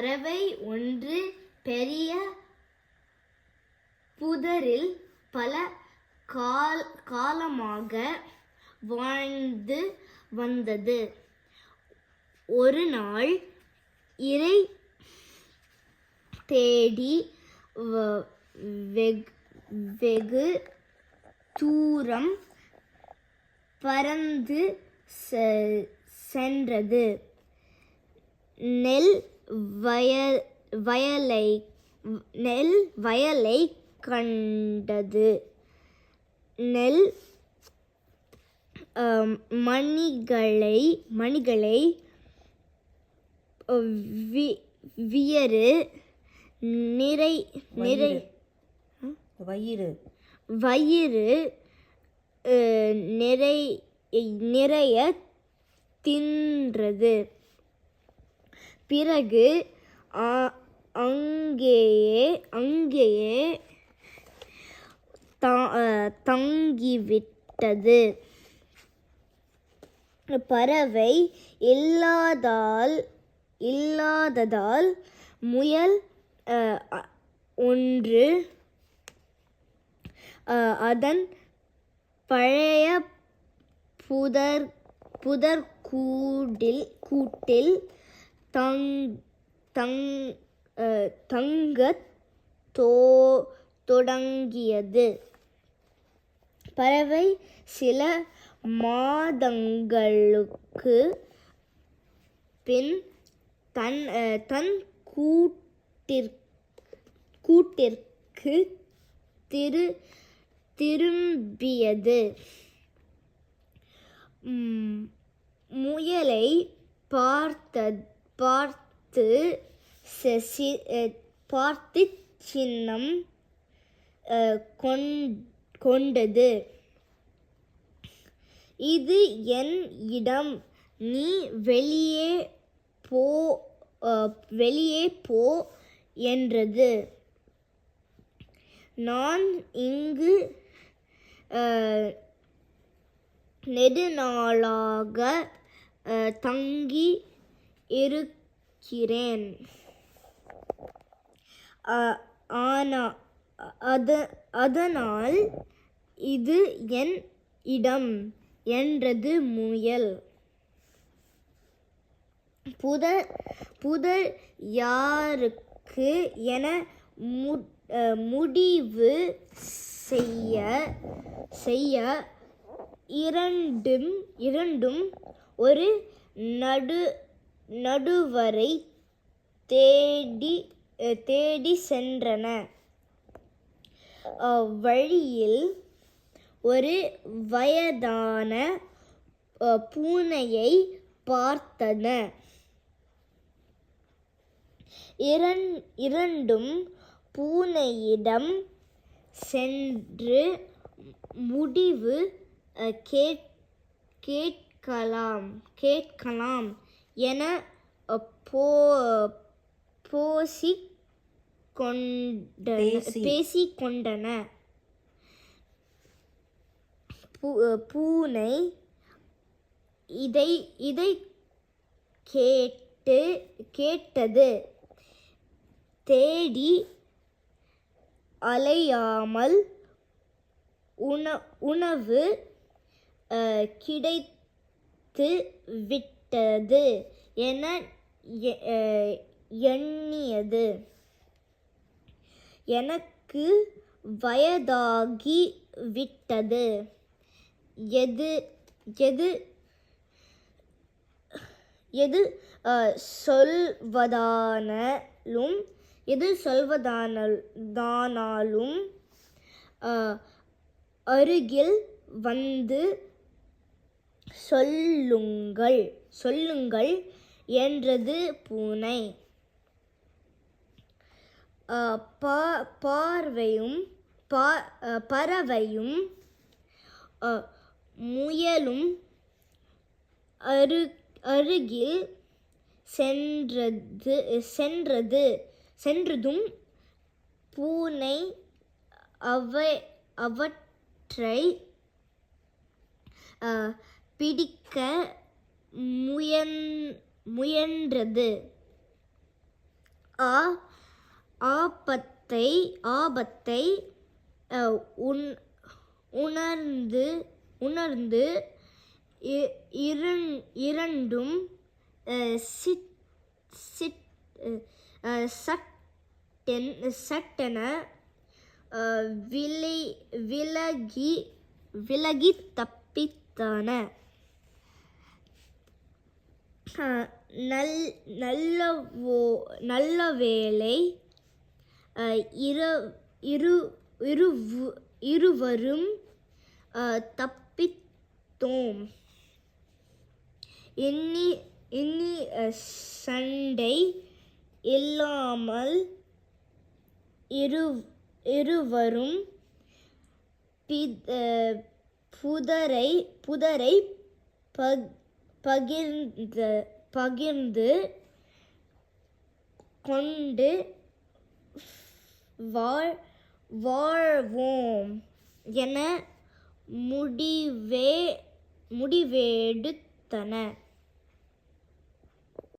பறவை ஒன்று பெரிய புதரில் பல கால் காலமாக வாழ்ந்து வந்தது. ஒரு நாள் இறை தேடி வெகு தூரம் பறந்து சென்றது. நெல் வய வயலை நெல் வயலை கண்டது. நெல் மணிகளை மணிகளை வி- வியறு நிறை நிறை வயிறு. வயிறு. நிறை நிறைய தின்றது. பிறகு அங்கேயே அங்கேயே தங்கிவிட்டது. பறவை இல்லாதால் இல்லாததால் முயல் ஒன்று அதன் பழைய புதர் புதர் கூட்டில் தங் தங் தங்கத் தோ தொடங்கியது. பறவை சில மாதங்களுக்கு பின் தன் தன் கூட்டிற் கூட்டிற்கு திரு திரும்பியது. முயலை பார்த்த பார்த்து சி- பார்த்து சின்னம் கொண்- கொண்டது. இது என் இடம். நீ வெளியே போ வெளியே போ என்றது. நான் இங்கு நெடுநாளாக தங்கி இருக்கிறேன். ஆனா அது அதனால் இது என் இடம் என்றது முயல். புதர் புதர் யாருக்கு என மு- முடிவு செய்ய செய்ய இரண்டும் இரண்டும் ஒரு நடு நடுவரை தேடி தேடி சென்றன. வழியில் ஒரு வயதான பூனையை பார்த்தன. இரண் இரண்டும் பூனையிடம் சென்று முடிவு கேட் கேட்கலாம் கேட்கலாம். என போ போசி கொண்ட பேசி. பேசிக்கொண்டன பூ- பூனை இதை இதை கேட்டு கேட்டது தேடி அலையாமல் உண உணவு கிடைத்து விட்டது என எ- எண்ணியது. எனக்கு வயதாகி விட்டது. எது எது எது சொல்வதானாலும் எது சொல்வதானாலும் அருகில் வந்து சொல்லுங்கள் சொல்லுங்கள் என்றது பூனை. அஹ், பா- பார்வையும் பா அஹ், பறவையும் அஹ், முயலும் அரு அருகில் சென்றது சென்றது சென்றதும் பூனை அவை அவற்றை பிடிக்க முயன் முயன்றது. ஆ ஆபத்தை ஆபத்தை உண் உணர்ந்து உணர்ந்து இ- இரண்டும் சிட் சிட் சட்டென் சட்டென விலை விலகி விலகி தப்பித்தன. நல் நல்லவோ நல்ல வேளை இரு இர இரு இருவரும் தப்பித்தோம். எண்ணி எண்ணி சண்டை இல்லாமல் இரு இருவரும் பித புதரை புதரை பக் பகிர்ந்து பகிர்ந்து கொண்டு வாழ் வாழ்வோம் என முடிவே முடிவெடுத்தன.